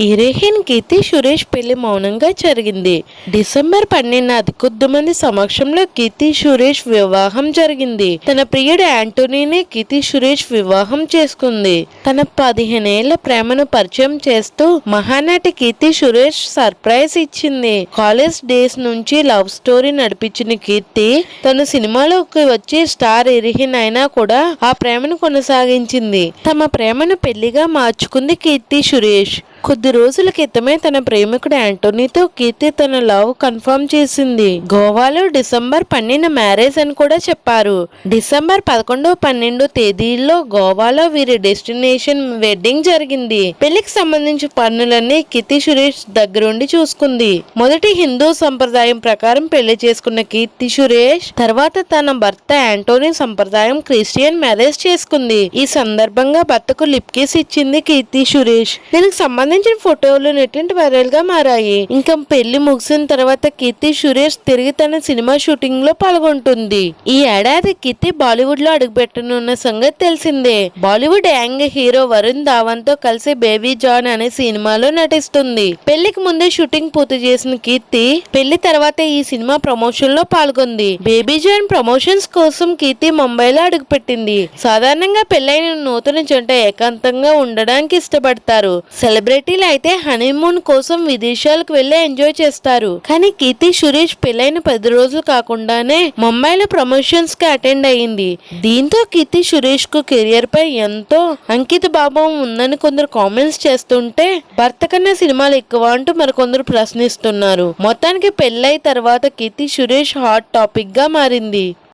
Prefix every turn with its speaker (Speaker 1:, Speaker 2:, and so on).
Speaker 1: ఇరేహిన్ కీర్తి సురేష్ పెళ్ళి మౌనంగా జరిగింది. డిసెంబర్ పన్నెండున అతి కొద్ది మంది సమక్షంలో కీర్తి సురేష్ వివాహం జరిగింది. తన ప్రియుడు యాంటోనీని కీర్తి సురేష్ వివాహం చేసుకుంది. తన పదిహేనేళ్ళ ప్రేమను పరిచయం చేస్తూ మహానటి కీర్తి సురేష్ సర్ప్రైజ్ ఇచ్చింది. కాలేజ్ డేస్ నుంచి లవ్ స్టోరీ నడిపించిన కీర్తి తన సినిమాలోకి వచ్చి స్టార్ ఇరిహిన్ అయినా కూడా ఆ ప్రేమను కొనసాగించింది. తమ ప్రేమను పెళ్ళిగా మార్చుకుంది కీర్తి సురేష్. కొద్ది రోజుల క్రితమే తన ప్రేమికుడు యాంటోనీతో కీర్తి తన లవ్ కన్ఫర్మ్ చేసింది. గోవాలో డిసెంబర్ పన్నెండు మ్యారేజ్ అని కూడా చెప్పారు. డిసెంబర్ పదకొండు పన్నెండు తేదీల్లో గోవాలో వీరి డెస్టినేషన్ వెడ్డింగ్ జరిగింది. పెళ్ళికి సంబంధించిన పనులన్నీ కీర్తి సురేష్ దగ్గరుండి చూసుకుంది. మొదటి హిందూ సంప్రదాయం ప్రకారం పెళ్ళి చేసుకున్న కీర్తి సురేష్ తర్వాత తన భర్త యాంటోనీ సంప్రదాయం క్రిస్టియన్ మ్యారేజ్ చేసుకుంది. ఈ సందర్భంగా భర్తకు లిప్ కిస్ ఇచ్చింది కీర్తి సురేష్. దీనికి సంబంధించిన ఫోటోలు నెట్టింటి వైరల్గా మారాయి. ఇంకా పెళ్ళి ముగిసిన తర్వాత కీర్తి సురేష్ తిరిగి తన సినిమా షూటింగ్లో పాల్గొంటుంది. ఈ ఏడాది కీర్తి బాలీవుడ్లో అడుగుపెట్టనున్న సంగతి తెలిసిందే. బాలీవుడ్ యాంగ్ హీరో వరుణ్ ధావన్తో కలిసి బేబీ జాన్ అనే సినిమాలో నటిస్తుంది. పెళ్ళికి ముందే షూటింగ్ పూర్తి చేసిన కీర్తి పెళ్ళి తర్వాత ఈ సినిమా ప్రమోషన్లో పాల్గొంది. బేబీ జాన్ ప్రమోషన్స్ కోసం కీర్తి ముంబైలో అడుగుపెట్టింది. సాధారణంగా పెళ్ళైన నూతన జంట ఏకాంతంగా ఉండడానికి ఇష్టపడతారు. సెలబ్రిటీలు అయితే హనీమూన్ కోసం విదేశాలకు వెళ్ళి ఎంజాయ్ చేస్తారు. కానీ కీర్తి సురేష్ పెళ్ళైన పది రోజులు కాకుండానే ముంబైలో ప్రమోషన్స్కి అటెండ్ అయ్యింది. దీంతో కీర్తి సురేష్కు కెరియర్ పై ఎంతో అంకిత భావం ఉందని కొందరు కామెంట్స్ చేస్తుంటే భర్త కన్నా సినిమాలు ఎక్కువ అంటూ మరికొందరు ప్రశ్నిస్తున్నారు. మొత్తానికి పెళ్ళై తర్వాత కీర్తి సురేష్ హాట్ టాపిక్గా మారింది.